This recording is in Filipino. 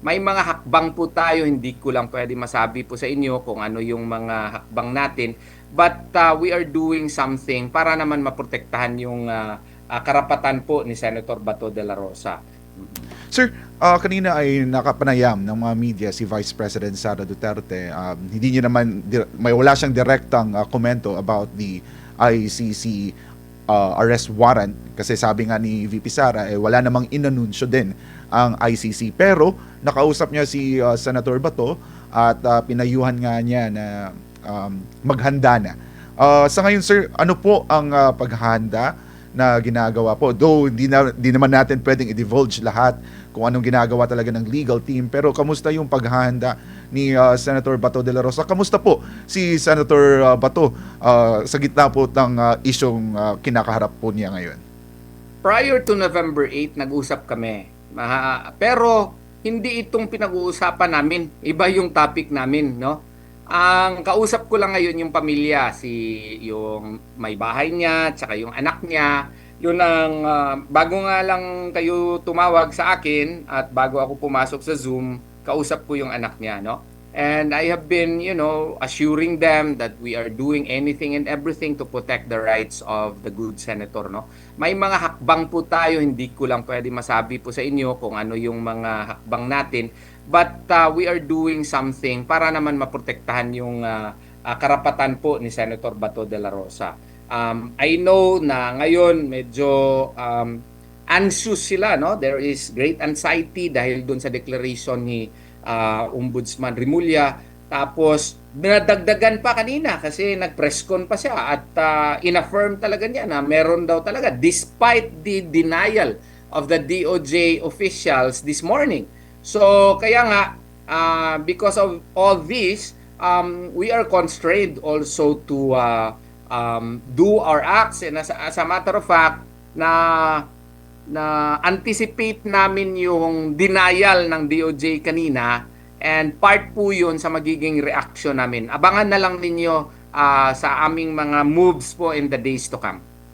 May mga hakbang po tayo, hindi ko lang pwede masabi po sa inyo kung ano yung mga hakbang natin. But uh, we are doing something para naman maprotektahan yung uh, uh, karapatan po ni Senator Bato de la Rosa. Sir, ah, kanina ay nakapanayam ng mga media si Vice President Sara Duterte. Um, hindi niya naman, may wala siyang direktang ah, komento about the ICC ah, arrest warrant. Kasi sabi nga ni VP Sara, eh, wala namang inanunsyo din ang ICC. Pero nakausap niya si ah, Senator Bato at ah, pinayuhan nga niya na um, maghanda na. Ah, sa ngayon, sir, ano po ang ah, paghahanda na ginagawa po. Though hindi, na, hindi naman natin pwedeng i-divulge lahat kung anong ginagawa talaga ng legal team. Pero kamusta yung paghahanda ni uh, Senator Bato de la Rosa? Kamusta po si Senator uh, Bato uh, sa gitna po ng uh, isyong uh, kinakaharap po niya ngayon? Prior to November 8, nag-usap kami. Maha- pero hindi itong pinag-uusapan namin. Iba yung topic namin, no? Ang kausap ko lang ngayon yung pamilya, si yung may bahay niya, tsaka yung anak niya. Yun ang ah, bago nga lang kayo tumawag sa akin at bago ako pumasok sa Zoom, kausap ko yung anak niya, no? And I have been, you know, assuring them that we are doing anything and everything to protect the rights of the good senator, no? May mga hakbang po tayo, hindi ko lang pwede masabi po sa inyo kung ano yung mga hakbang natin. But uh, we are doing something para naman maprotektahan yung uh, uh, karapatan po ni Senator Bato de la Rosa. Um, I know na ngayon medyo um, anxious sila, no? There is great anxiety dahil doon sa declaration ni uh, Ombudsman Rimulya. Tapos, binadagdagan pa kanina kasi nag-press pa siya at uh, inaffirm talaga niya na meron daw talaga despite the denial of the DOJ officials this morning. So, kaya nga, uh, because of all this, um, we are constrained also to uh, um, do our acts. And as, as a matter of fact, na na anticipate namin yung denial ng DOJ kanina and part po yun sa magiging reaction namin. Abangan na lang ninyo ah, sa aming mga moves po in the days to come.